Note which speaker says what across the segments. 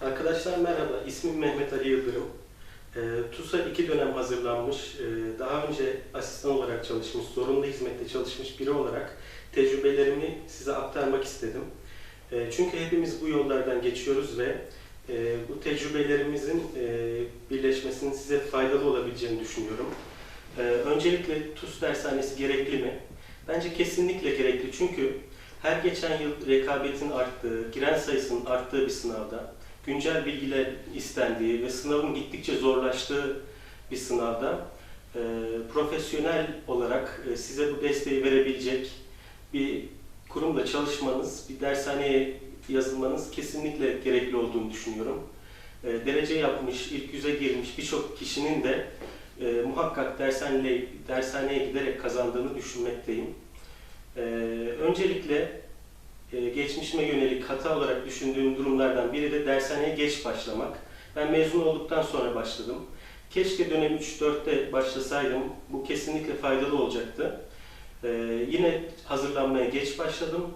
Speaker 1: Arkadaşlar merhaba, ismim Mehmet Ali Yıldırım. Ee, TUS'a iki dönem hazırlanmış, ee, daha önce asistan olarak çalışmış, zorunlu hizmette çalışmış biri olarak tecrübelerimi size aktarmak istedim. Ee, çünkü hepimiz bu yollardan geçiyoruz ve e, bu tecrübelerimizin e, birleşmesinin size faydalı olabileceğini düşünüyorum. Ee, öncelikle TUS dershanesi gerekli mi? Bence kesinlikle gerekli çünkü her geçen yıl rekabetin arttığı, giren sayısının arttığı bir sınavda güncel bilgiler istendiği ve sınavın gittikçe zorlaştığı bir sınavda e, profesyonel olarak e, size bu desteği verebilecek bir kurumla çalışmanız, bir dershaneye yazılmanız kesinlikle gerekli olduğunu düşünüyorum. E, derece yapmış, ilk yüze girmiş birçok kişinin de e, muhakkak dershaneye, dershaneye giderek kazandığını düşünmekteyim. E, öncelikle e, geçmişime yönelik hata olarak düşündüğüm durumlardan biri de dershaneye geç başlamak. Ben mezun olduktan sonra başladım. Keşke dönem 3-4'te başlasaydım. Bu kesinlikle faydalı olacaktı. E, yine hazırlanmaya geç başladım.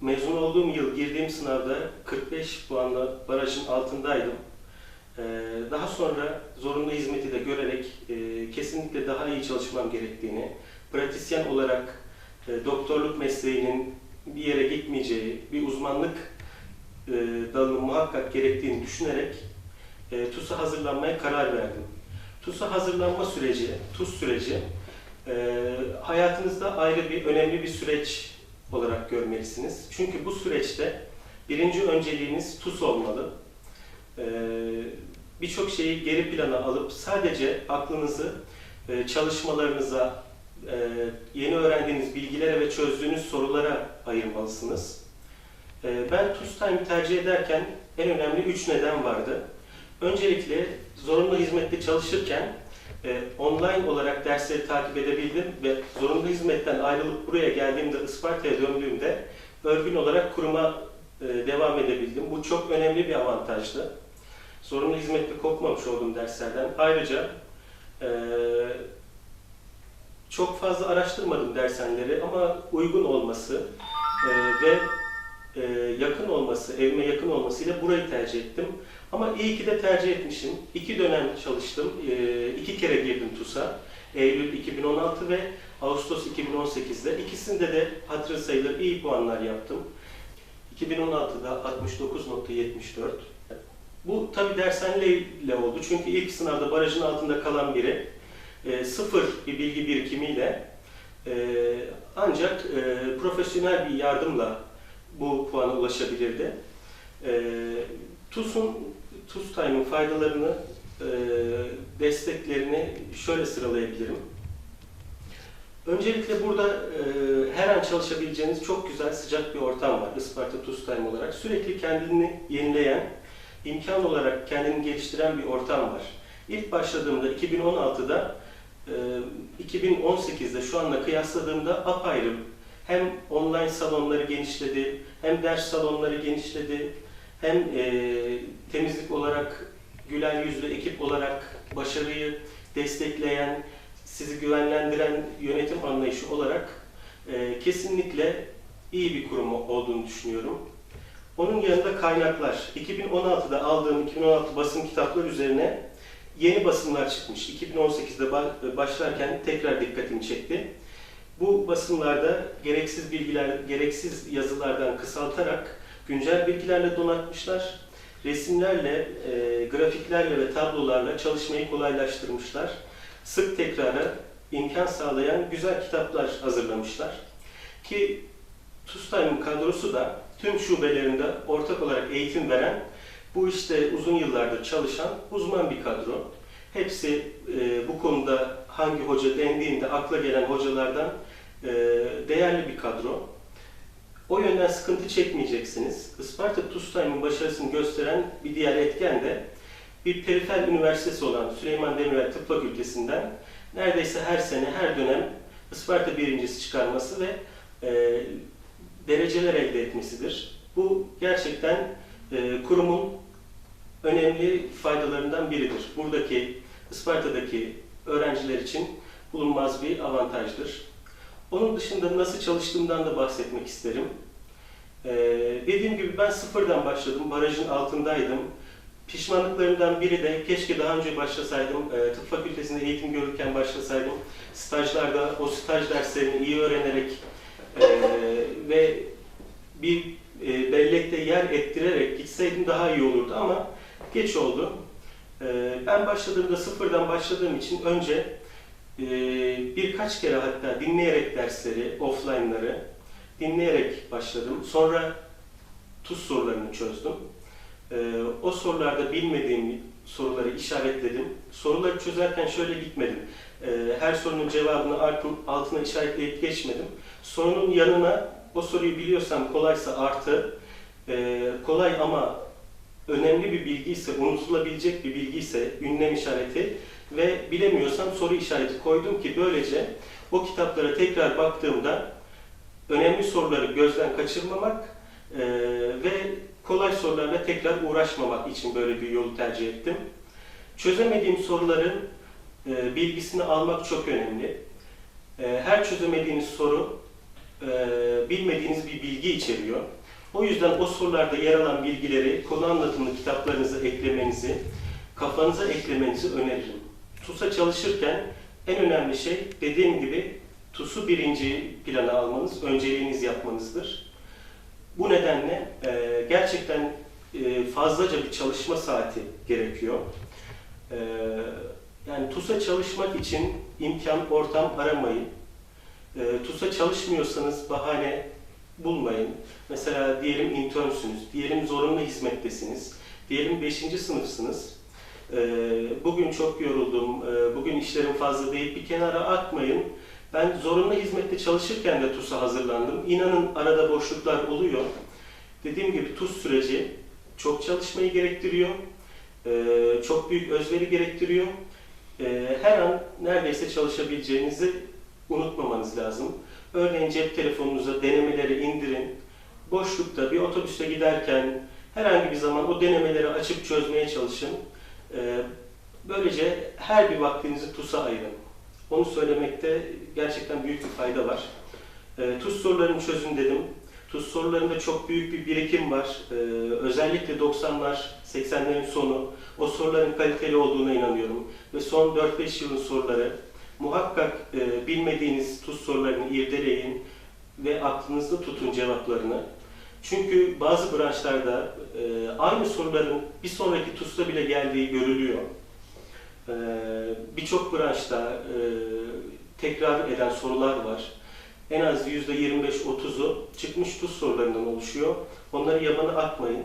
Speaker 1: Mezun olduğum yıl girdiğim sınavda 45 puanla barajın altındaydım. E, daha sonra zorunlu hizmeti de görerek e, kesinlikle daha iyi çalışmam gerektiğini, pratisyen olarak doktorluk mesleğinin bir yere gitmeyeceği, bir uzmanlık e, dalının muhakkak gerektiğini düşünerek e, TUS'a hazırlanmaya karar verdim. TUS'a hazırlanma süreci, TUS süreci e, hayatınızda ayrı bir önemli bir süreç olarak görmelisiniz. Çünkü bu süreçte birinci önceliğiniz TUS olmalı. E, Birçok şeyi geri plana alıp sadece aklınızı e, çalışmalarınıza, e, yeni öğrendiğiniz bilgilere ve çözdüğünüz sorulara ayırmalısınız. E, ben TUSTIME tercih ederken en önemli üç neden vardı. Öncelikle zorunlu hizmette çalışırken e, online olarak dersleri takip edebildim ve zorunlu hizmetten ayrılıp buraya geldiğimde Isparta'ya döndüğümde örgün olarak kuruma e, devam edebildim. Bu çok önemli bir avantajdı. Zorunlu hizmette kopmamış olduğum derslerden. Ayrıca e, çok fazla araştırmadım dershaneleri ama uygun olması e, ve e, yakın olması, evime yakın olmasıyla burayı tercih ettim. Ama iyi ki de tercih etmişim. İki dönem çalıştım, e, iki kere girdim TUS'a. Eylül 2016 ve Ağustos 2018'de. İkisinde de hatırı sayılır iyi puanlar yaptım. 2016'da 69.74. Bu tabi dershaneyle oldu çünkü ilk sınavda barajın altında kalan biri e, sıfır bir bilgi birikimiyle e, ancak e, profesyonel bir yardımla bu puana ulaşabilirdi. E, TUS'un, TUS Time'ın faydalarını, e, desteklerini şöyle sıralayabilirim. Öncelikle burada e, her an çalışabileceğiniz çok güzel sıcak bir ortam var Isparta TUS Time olarak. Sürekli kendini yenileyen, imkan olarak kendini geliştiren bir ortam var. İlk başladığımda 2016'da e, 2018'de şu anla kıyasladığımda apayrı hem online salonları genişledi, hem ders salonları genişledi, hem e, temizlik olarak güler yüzlü ekip olarak başarıyı destekleyen, sizi güvenlendiren yönetim anlayışı olarak e, kesinlikle iyi bir kurum olduğunu düşünüyorum. Onun yanında kaynaklar. 2016'da aldığım 2016 basın kitapları üzerine yeni basımlar çıkmış. 2018'de başlarken tekrar dikkatimi çekti. Bu basımlarda gereksiz bilgiler, gereksiz yazılardan kısaltarak güncel bilgilerle donatmışlar. Resimlerle, e, grafiklerle ve tablolarla çalışmayı kolaylaştırmışlar. Sık tekrara imkan sağlayan güzel kitaplar hazırlamışlar. Ki TUSTIME'ın kadrosu da tüm şubelerinde ortak olarak eğitim veren, bu işte uzun yıllardır çalışan uzman bir kadro. Hepsi e, bu konuda hangi hoca dendiğinde akla gelen hocalardan e, değerli bir kadro. O yönden sıkıntı çekmeyeceksiniz. Isparta TUSTIME'ın başarısını gösteren bir diğer etken de bir perifer üniversitesi olan Süleyman Demirel Tıp Fakültesinden neredeyse her sene, her dönem Isparta birincisi çıkarması ve e, dereceler elde etmesidir. Bu gerçekten e, kurumun önemli faydalarından biridir. Buradaki, Isparta'daki öğrenciler için bulunmaz bir avantajdır. Onun dışında nasıl çalıştığımdan da bahsetmek isterim. Ee, dediğim gibi ben sıfırdan başladım, barajın altındaydım. Pişmanlıklarımdan biri de keşke daha önce başlasaydım, e, tıp fakültesinde eğitim görürken başlasaydım. Stajlarda o staj derslerini iyi öğrenerek e, ve bir e, bellekte yer ettirerek gitseydim daha iyi olurdu ama geç oldu. E, ben başladığımda sıfırdan başladığım için önce e, birkaç kere hatta dinleyerek dersleri, offline'ları dinleyerek başladım. Sonra tuz sorularını çözdüm. Ee, o sorularda bilmediğim soruları işaretledim. Soruları çözerken şöyle gitmedim. Ee, her sorunun cevabını altın- altına işaretleyip geçmedim. Sorunun yanına o soruyu biliyorsam kolaysa artı, e, kolay ama önemli bir bilgi ise, unutulabilecek bir bilgi ise ünlem işareti ve bilemiyorsam soru işareti koydum ki böylece o kitaplara tekrar baktığımda önemli soruları gözden kaçırmamak e, ve kolay sorularla tekrar uğraşmamak için böyle bir yolu tercih ettim. Çözemediğim soruların e, bilgisini almak çok önemli. E, her çözemediğiniz soru bilmediğiniz bir bilgi içeriyor. O yüzden o sorularda yer alan bilgileri konu anlatımlı kitaplarınıza eklemenizi, kafanıza eklemenizi öneririm. TUS'a çalışırken en önemli şey dediğim gibi TUS'u birinci plana almanız, önceliğiniz yapmanızdır. Bu nedenle e, gerçekten e, fazlaca bir çalışma saati gerekiyor. E, yani TUS'a çalışmak için imkan, ortam aramayın. E, TUS'a çalışmıyorsanız bahane bulmayın. Mesela diyelim internsünüz, diyelim zorunlu hizmettesiniz, diyelim 5. sınıfsınız. E, bugün çok yoruldum, e, bugün işlerim fazla deyip bir kenara atmayın. Ben zorunlu hizmette çalışırken de TUS'a hazırlandım. İnanın arada boşluklar oluyor. Dediğim gibi TUS süreci çok çalışmayı gerektiriyor. Çok büyük özveri gerektiriyor. Her an neredeyse çalışabileceğinizi unutmamanız lazım. Örneğin cep telefonunuza denemeleri indirin. Boşlukta bir otobüste giderken herhangi bir zaman o denemeleri açıp çözmeye çalışın. Ee, Böylece her bir vaktinizi TUS'a ayırın. Onu söylemekte gerçekten büyük bir fayda var. E, TUS sorularını çözün dedim. TUS sorularında çok büyük bir birikim var. E, özellikle 90'lar, 80'lerin sonu o soruların kaliteli olduğuna inanıyorum. Ve son 4-5 yılın soruları muhakkak e, bilmediğiniz TUS sorularını irdeleyin ve aklınızda tutun cevaplarını. Çünkü bazı branşlarda e, aynı soruların bir sonraki TUS'ta bile geldiği görülüyor. Ee, Birçok branşta e, tekrar eden sorular var. En az %25-30'u çıkmış tuz sorularından oluşuyor. Onları yabana atmayın.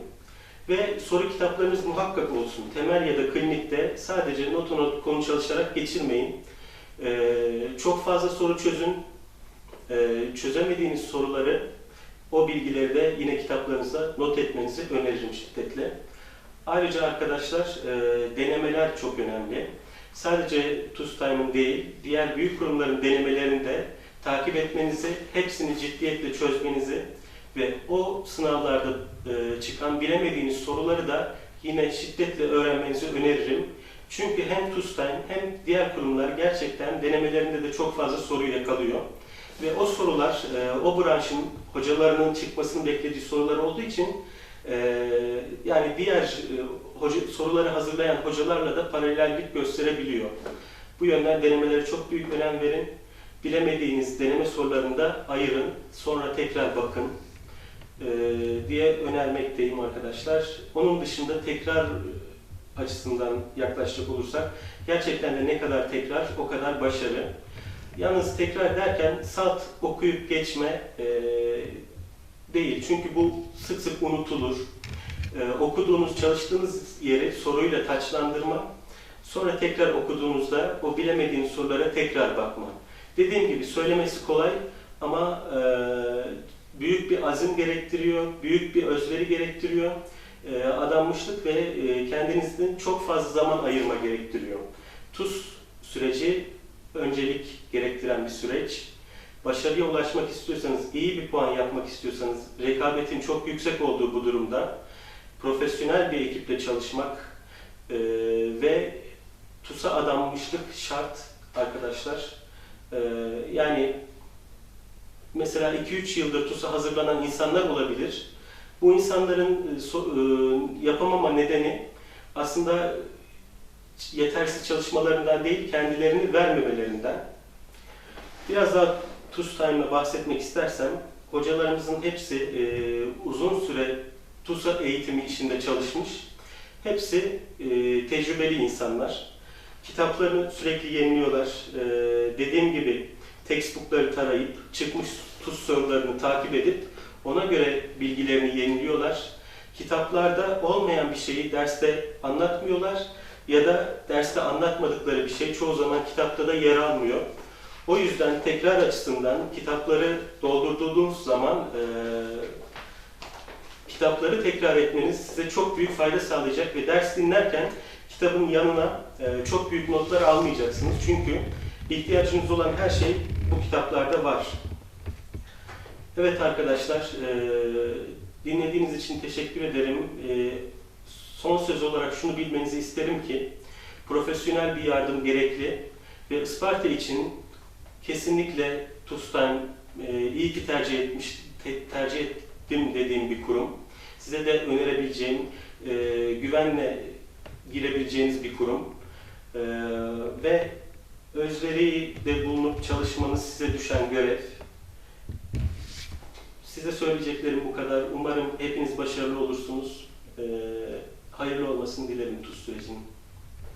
Speaker 1: Ve soru kitaplarınız muhakkak olsun. Temel ya da klinikte sadece not not konu çalışarak geçirmeyin. Ee, Çok fazla soru çözün. Ee, Çözemediğiniz soruları, o bilgileri de yine kitaplarınıza not etmenizi öneririm şiddetle. Ayrıca arkadaşlar e, denemeler çok önemli. Sadece TUSTIME'ın değil, diğer büyük kurumların denemelerini de takip etmenizi, hepsini ciddiyetle çözmenizi ve o sınavlarda e, çıkan bilemediğiniz soruları da yine şiddetle öğrenmenizi öneririm. Çünkü hem TUSTIME hem diğer kurumlar gerçekten denemelerinde de çok fazla soru yakalıyor. Ve o sorular, e, o branşın hocalarının çıkmasını beklediği sorular olduğu için ee, yani diğer e, hoca, soruları hazırlayan hocalarla da paralellik gösterebiliyor. Bu yönden denemelere çok büyük önem verin. Bilemediğiniz deneme sorularını da ayırın. Sonra tekrar bakın ee, diye önermekteyim arkadaşlar. Onun dışında tekrar açısından yaklaşacak olursak gerçekten de ne kadar tekrar o kadar başarı. Yalnız tekrar derken salt okuyup geçme e, değil. Çünkü bu sık sık unutulur. Ee, okuduğunuz, çalıştığınız yeri soruyla taçlandırma, sonra tekrar okuduğunuzda o bilemediğiniz sorulara tekrar bakma. Dediğim gibi söylemesi kolay ama e, büyük bir azim gerektiriyor, büyük bir özveri gerektiriyor. E, adanmışlık ve e, kendinizden çok fazla zaman ayırma gerektiriyor. TUS süreci öncelik gerektiren bir süreç başarıya ulaşmak istiyorsanız, iyi bir puan yapmak istiyorsanız, rekabetin çok yüksek olduğu bu durumda profesyonel bir ekiple çalışmak e, ve TUS'a adanmışlık şart arkadaşlar. E, yani mesela 2-3 yıldır TUS'a hazırlanan insanlar olabilir. Bu insanların e, e, yapamama nedeni aslında yetersiz çalışmalarından değil, kendilerini vermemelerinden. Biraz daha TUS Time'la bahsetmek istersem, hocalarımızın hepsi e, uzun süre TUS'a eğitimi işinde çalışmış. Hepsi tecrübeli insanlar. Kitaplarını sürekli yeniliyorlar. Dediğim gibi textbookları tarayıp, çıkmış TUS sorularını takip edip ona göre bilgilerini yeniliyorlar. Kitaplarda olmayan bir şeyi derste anlatmıyorlar ya da derste anlatmadıkları bir şey çoğu zaman kitapta da yer almıyor. O yüzden tekrar açısından kitapları doldurduğunuz zaman e, kitapları tekrar etmeniz size çok büyük fayda sağlayacak ve ders dinlerken kitabın yanına e, çok büyük notlar almayacaksınız. Çünkü ihtiyacınız olan her şey bu kitaplarda var. Evet arkadaşlar, e, dinlediğiniz için teşekkür ederim. E, son söz olarak şunu bilmenizi isterim ki, profesyonel bir yardım gerekli ve Isparta için kesinlikle TUS'tan e, iyi ki tercih etmiş, te- tercih ettim dediğim bir kurum. Size de önerebileceğim, e, güvenle girebileceğiniz bir kurum. E, ve özveri de bulunup çalışmanız size düşen görev. Size söyleyeceklerim bu kadar. Umarım hepiniz başarılı olursunuz. E, hayırlı olmasını dilerim TUS sürecinin.